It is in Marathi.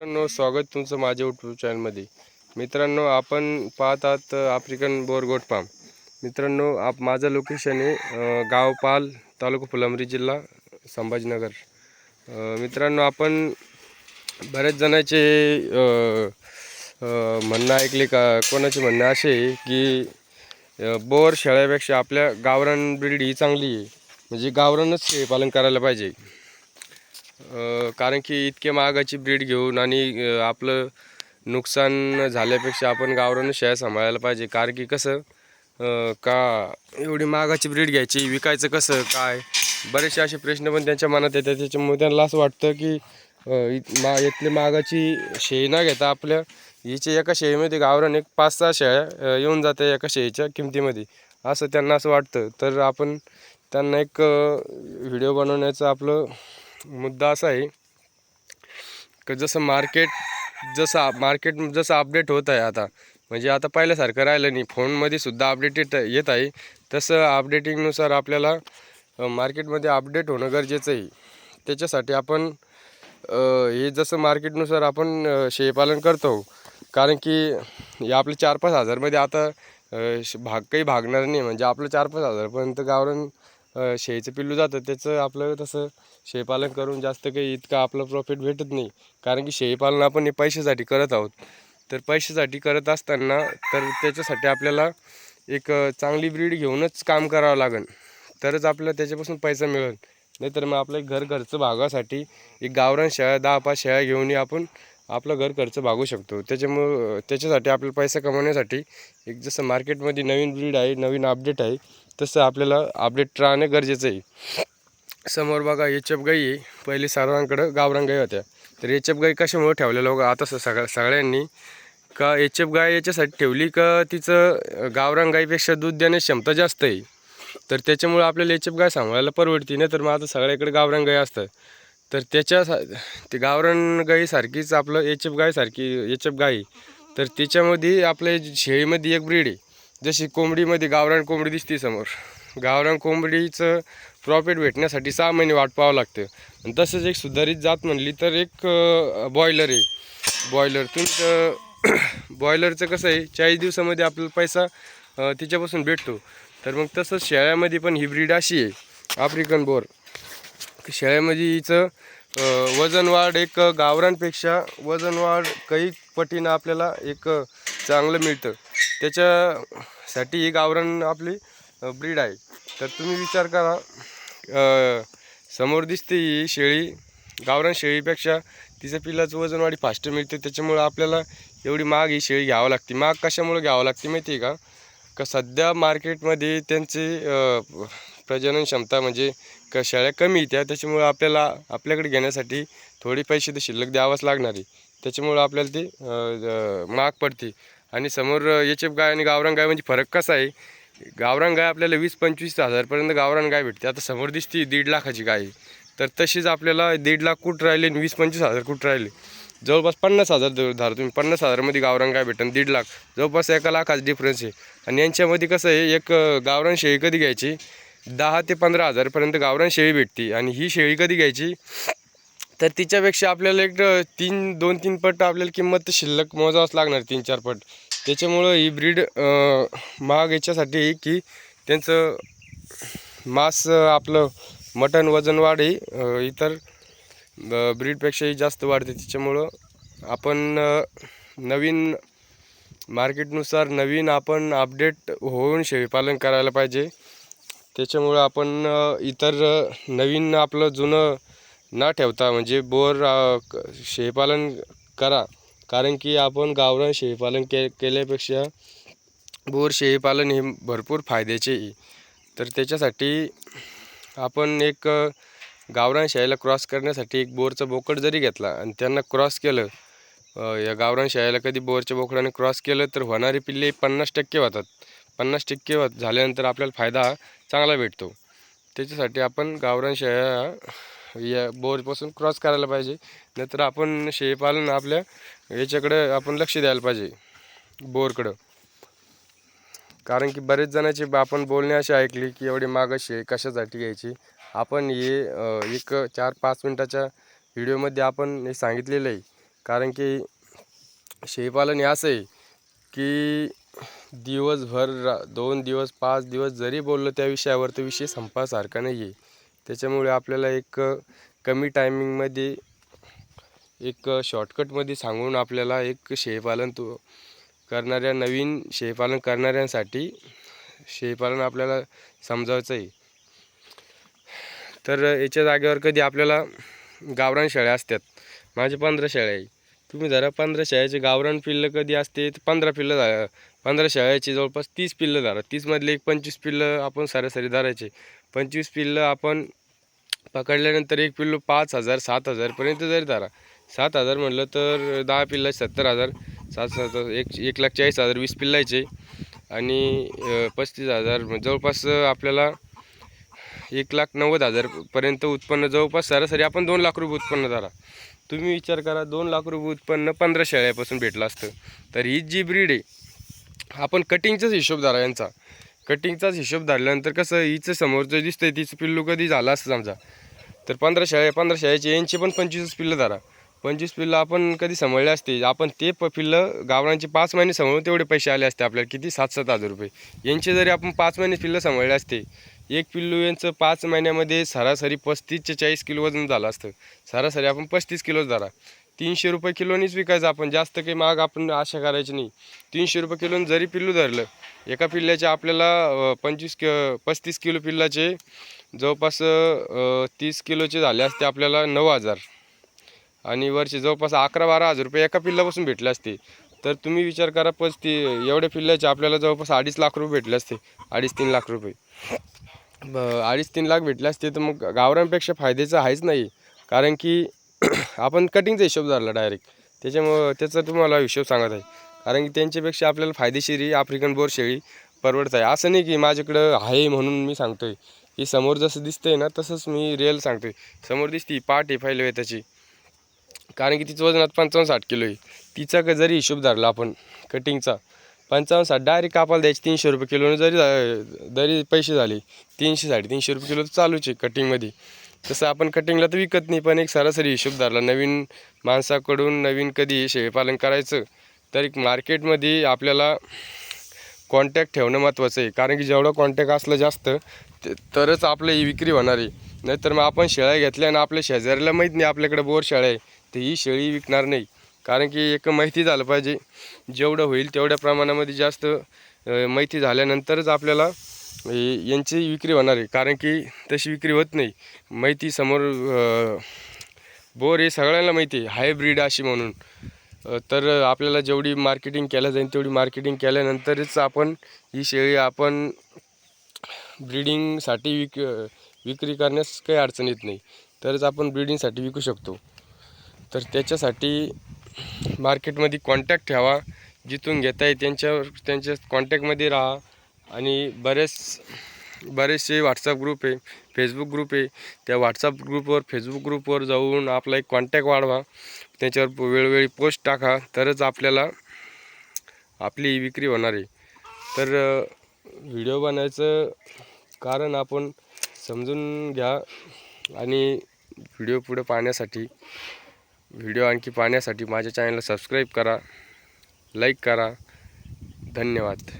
मित्रांनो स्वागत तुमचं माझ्या यूट्यूब चॅनलमध्ये मित्रांनो आपण पाहत आहात आफ्रिकन बोरगोट फार्म मित्रांनो आप माझं लोकेशन आहे गावपाल गाव पाल तालुका फुलंबरी जिल्हा संभाजीनगर. मित्रांनो आपण बऱ्याच जणांचे म्हणणं ऐकले का कोणाचे म्हणणं असे आहे की बोर शेळ्यापेक्षा आपल्या गावरान ब्रीड ही चांगली आहे. म्हणजे गावरानच पालन करायला पाहिजे. कारण की इतके महागाची ब्रीड घेऊन आणि आपलं नुकसान झाल्यापेक्षा आपण गावरान शेळ्या सांभाळायला पाहिजे. कारण की कसं का एवढी महागाची ब्रीड घ्यायची विकायचं कसं काय? बरेचसे असे प्रश्न पण त्यांच्या मनात येतात. त्याच्यामुळे त्यांना असं वाटतं की मा इथली महागाची शेळी न घेता आपल्या हिचे एका शेळीमध्ये गावरान एक पाच सहा शेळ्या येऊन जाते एका शेळीच्या किमतीमध्ये. असं त्यांना असं वाटतं. तर आपण त्यांना एक व्हिडिओ बनवण्याचं आपलं मुद्दा असा आहे की जसं मार्केट जसं मार्केट जसं अपडेट होत आहे आता म्हणजे आता पहिल्यासारखं राहिलं नाही. फोनमध्ये सुद्धा अपडेट येत येत आहे. तसं अपडेटिंगनुसार आपल्याला मार्केटमध्ये अपडेट होणं गरजेचं आहे. त्याच्यासाठी आपण हे जसं मार्केटनुसार आपण अ, शेळीपालन करतो कारण की हे आपलं चार पाच हजारमध्ये आता श- भाग काही भागणार नाही. म्हणजे आपलं चार पाच हजारपर्यंत गावरान शेळीचं पिल्लू जातं. त्याचं आपलं तसं शेळीपालन करून जास्त काही इतकं आपलं प्रॉफिट भेटत नाही. कारण की शेळीपालन आपण हे पैशासाठी करत आहोत. तर पैशासाठी करत असताना तर त्याच्यासाठी आपल्याला एक चांगली ब्रीड घेऊनच काम करावं लागेल तरच आपल्याला त्याच्यापासून पैसा मिळेल. नाहीतर मग आपलं घर खर्च भागासाठी एक गावरान शेळ्या दहा पाच शेळ्या घेऊनही आपण आपलं घर खर्च भागू शकतो. त्याच्यामुळं त्याच्यासाठी आपल्याला पैसा कमवण्यासाठी एक जसं मार्केटमध्ये नवीन ब्रीड आहे नवीन अपडेट आहे तसं आपल्याला अपडेट राहणं गरजेचं आहे. समोर बघा एच एफ गाई आहे. पहिले सर्वांकडं गावरान गाई होत्या. तर एच एफ गाई कशामुळे ठेवलेलं बघा आता स- सगळ्या सगळ्यांनी का एच एफ गाय याच्यासाठी ठेवली का तिचं गावरान गाईपेक्षा दूध देण्याची क्षमता जास्त आहे? तर त्याच्यामुळे आपल्याला एच एफ गाय सांभाळायला परवडते. नाही तर मग आता सगळ्याकडे गावरान गाय असतात. तर त्याच्या ते गावरान गाईसारखीच आपलं एच एफ गायसारखी एच एफ गाई. तर त्याच्यामध्ये आपल्या शेळीमध्ये एक ब्रीड आहे. जशी कोंबडीमध्ये गावरान कोंबडी दिसते समोर. गावरान कोंबडीचं प्रॉफिट भेटण्यासाठी सहा महिने वाट पाहावं लागतं. आणि तसंच एक सुधारित जात म्हणली तर एक बॉयलर आहे. बॉयलर तुमचं बॉयलरचं कसं आहे? चाळीस दिवसामध्ये आपल्याला पैसा तिच्यापासून भेटतो. तर मग तसंच शेळ्यामध्ये पण ही ब्रीड अशी आहे. आफ्रिकन बोर शेळ्यामध्ये हिचं वजन वाढ एक गावरांपेक्षा वजन वाढ काही पटीनं आपल्याला एक चांगलं मिळतं. त्याच्यासाठी ही गावरान आपली ब्रीड आहे. तर तुम्ही विचार करा समोर दिसते ही शेळी गावरान शेळीपेक्षा तिचं पिल्लाचं वजन वाढी फास्ट मिळते. त्याच्यामुळं आपल्याला एवढी महाग ही शेळी घ्यावं लागते. महाग कशामुळे घ्यावं लागते माहिती आहे का? का सध्या मार्केटमध्ये त्यांची प्रजनन क्षमता म्हणजे क शेळ्या कमी त्या त्याच्यामुळं आपल्याला आपल्याकडे घेण्यासाठी थोडी पैसे तर शिल्लक द्यावंच लागणार आहे. त्याच्यामुळं आपल्याला ती माग महाग पडते. आणि समोर एच एफ गाय आणि गावरान गाय म्हणजे फरक कसा आहे? गावरान गाय आपल्याला वीस पंचवीस हजारपर्यंत गावरान गाय भेटते. आता समोर दिसती दीड लाखाची गाय. आहे. तर तशीच आपल्याला दीड लाख कुठं राहिले आणि वीस पंचवीस हजार कुठं राहिले? जवळपास पन्नास हजार धर धरा तुम्ही पन्नास हजारामध्ये गावरान गाय भेटेल दीड लाख. जवळपास एका लाखाचा डिफरन्स आहे. आणि यांच्यामध्ये कसं आहे एक गावरान शेळी कधी घ्यायची? दहा ते पंधरा हजारपर्यंत गावरान शेळी भेटते. आणि ही शेळी कधी घ्यायची? तर तिच्यापेक्षा आपल्याला एक तीन दोन तीन पट आपल्याला किंमत शिल्लक मोजावंच लागणार तीन चार पट. त्याच्यामुळं ही ब्रीड महाग याच्यासाठी की त्यांचं मांस आपलं मटण वजन वाढ ही इतर ब्रीडपेक्षाही जास्त वाढते. त्याच्यामुळं आपण नवीन मार्केटनुसार नवीन आपण अपडेट होऊन शेळीपालन करायला पाहिजे. त्याच्यामुळं आपण इतर नवीन आपलं जुनं न ठेवता म्हणजे बोर शेळीपालन करा. कारण की आपण गावरान शेळीपालन के केल्यापेक्षा बोर शेळीपालन हे भरपूर फायद्याचे आहे. तर त्याच्यासाठी आपण एक गावरान शाळेला क्रॉस करण्यासाठी एक बोरचा बोकड जरी घेतला आणि त्यांना क्रॉस केलं या गावरान शाळेला कधी बोरच्या बोकडाने क्रॉस केलं तर होणारे पिल्ले पन्नास टक्के होतात. पन्नास टक्के झाल्यानंतर आपल्याला फायदा चांगला भेटतो. त्याच्यासाठी आपण गावरान शाळा या बोरपासून क्रॉस करायला पाहिजे. नाहीतर आपण शेळीपालन आपल्या याच्याकडं आपण लक्ष द्यायला पाहिजे बोरकडं. कारण की बरेच जणांची आपण बोलणे असे ऐकले की एवढी मागं शे कशासाठी घ्यायची? आपण हे एक चार पाच मिनटाच्या व्हिडिओमध्ये आपण हे सांगितलेलं आहे. कारण की शेळीपालन हे असं आहे की दिवसभर रा दोन दिवस पाच दिवस जरी बोललो त्या विषयावर तर विषय संपासारखा नाही आहे त्याच्यामुळे आपल्याला एक कमी टायमिंगमध्ये एक शॉर्टकटमध्ये सांगून आपल्याला एक शेळीपालन तो करणाऱ्या नवीन शेळीपालन करणाऱ्यांसाठी शेळीपालन आपल्याला समजावचं आहे तर याच्या जागेवर कधी आपल्याला गावरान शेळ्या असतात माझे पंधरा शेळ्या आहे. तुम्ही धरा पंधरा शेळ्याचे गावरान पिल्लं कधी असते तर पंधरा पिल्लं धरा. पंधरा शेळ्याची जवळपास तीस पिल्लं धरा. तीसमधले एक पंचवीस पिल्लं आपण सरासरी धरायचे. पंचवीस पिल्लं आपण पकडल्यानंतर एक पिल्लू पाच हजार सात हजारपर्यंत जरी धरा. सात हजार म्हटलं तर दहा पिल्ला सत्तर हजार सात सात एक एक लाख चाळीस हजार वीस पिल्लायचे. आणि पस्तीस हजार जवळपास आपल्याला एक लाख नव्वद हजारपर्यंत उत्पन्न जवळपास सरासरी आपण दोन लाख रुपये उत्पन्न झाला तुम्ही विचार करा दोन लाख रुपये उत्पन्न पंधरा शेळ्यापासून भेटलं असतं. तर ही जी ब्रीड आहे आपण कटिंगचाच हिशोब धरा यांचा. कटिंगचाच हिशोब धरल्यानंतर कसं हिचं समोरचं दिसतंय तिचं पिल्लू कधी झालं असतं समजा. तर पंधरा शाळे पंधरा शाळेचे यांचे पण पंचवीस पिल्लं धरा. पंचवीस पिल्लं आपण कधी सांभाळले असते आपण ते प पिल्लं गावरांचे पाच महिने सांभाळून तेवढे पैसे आले असते आपल्याला किती? सात सात हजार रुपये. यांचे जरी आपण पाच महिने पिल्लं सांभाळले असते एक पिल्लू यांचं पाच महिन्यामध्ये सरासरी पस्तीस ते चाळीस किलो वजन झालं असतं. सरासरी आपण पस्तीस किलोच धरा. तीनशे रुपये किलोनीच विकायचं आपण जास्त काही महाग आपण आशा करायची नाही. तीनशे रुपये किलोनं जरी पिल्लू धरलं एका पिल्ल्याचे आपल्याला पंचवीस कि पस्तीस किलो पिल्लाचे जवळपास तीस किलोचे झाले असते आपल्याला नऊ हजार. आणि वरचे जवळपास अकरा बारा हजार रुपये एका पिल्लापासून भेटले असते. तर तुम्ही विचार करा पस्ती एवढ्या पिल्ल्याचे आपल्याला जवळपास अडीच लाख रुपये भेटले असते अडीच तीन लाख रुपये. ब- अडीच तीन लाख भेटले असते तर मग गावरांपेक्षा फायद्याचं आहेच नाही. कारण की आपण कटिंगचा हिशोब धरला डायरेक्ट त्याच्यामुळं त्याचा तुम्हाला हिशोब सांगत आहे. कारण की त्यांच्यापेक्षा आपल्याला फायदेशीर ही आफ्रिकन बोर शेळी परवडत आहे. असं नाही की माझ्याकडं आहे म्हणून मी सांगतो आहे की समोर जसं दिसतंय ना तसंच मी रिअल सांगतो आहे समोर दिसती पाठ आहे फाईल आहे त्याची कारण की तिचं वजनात पंचावन्न साठ किलो आहे. तिचा का जरी हिशोब धरला आपण कटिंगचा पंचावन्न साठ डायरेक्ट कापायला द्यायचे तीनशे रुपये किलोने जरी जरी पैसे झाले तीनशे साडेतीनशे रुपये किलो तर चालूच आहे कटिंगमध्ये तसं आपण कटिंगला तर विकत नाही पण एक सरासरी हिशोब धरला. नवीन माणसाकडून नवीन कधी शेळीपालन करायचं तर एक मार्केटमध्ये आपल्याला कॉन्टॅक्ट ठेवणं महत्त्वाचं आहे. कारण की जेवढं कॉन्टॅक्ट असलं जास्त तरच आपलं ही विक्री होणार आहे. नाहीतर मग आपण शेळ्या घेतल्या आणि आपल्या शेजाऱ्याला माहीत नाही आपल्याकडे बोर शेळ्या आहे तर ही शेळी विकणार नाही. कारण की एक माहिती झालं पाहिजे जेवढं होईल तेवढ्या प्रमाणामध्ये जास्त माहिती झाल्यानंतरच आपल्याला यांची विक्री होणार आहे कारण की तशी विक्री होत नाही. माहिती समोर बोर हे सगळ्यांना माहिती आहे हायब्रीड अशी म्हणून. तर आपल्याला जेवढी मार्केटिंग केल्या जाईल तेवढी मार्केटिंग केल्यानंतरच आपण ही शेळी आपण ब्रीडिंगसाठी विक विक्री करण्यास काही अडचण येत नाही. तरच आपण ब्रीडिंगसाठी विकू शकतो. तर त्याच्यासाठी मार्केटमध्ये कॉन्टॅक्ट ठेवा जिथून घेता येईल त्यांच्यावर त्यांच्या कॉन्टॅक्टमध्ये राहा. आणि बरेच बरेचसे व्हॉट्सअप ग्रुप आहे फेसबुक ग्रुप आहे. त्या व्हॉट्सअप ग्रुपवर फेसबुक ग्रुपवर जाऊन आपला एक कॉन्टॅक्ट वाढवा. त्याच्यावर वेळोवेळी पोस्ट टाका. तरच आपल्याला आपली विक्री होणार आहे. तर व्हिडिओ बनायचं कारण आपण समजून घ्या आणि व्हिडिओ पुढे पाहण्यासाठी व्हिडिओ आणखी पाहण्यासाठी माझ्या चॅनलला सबस्क्राईब करा लाईक करा. धन्यवाद.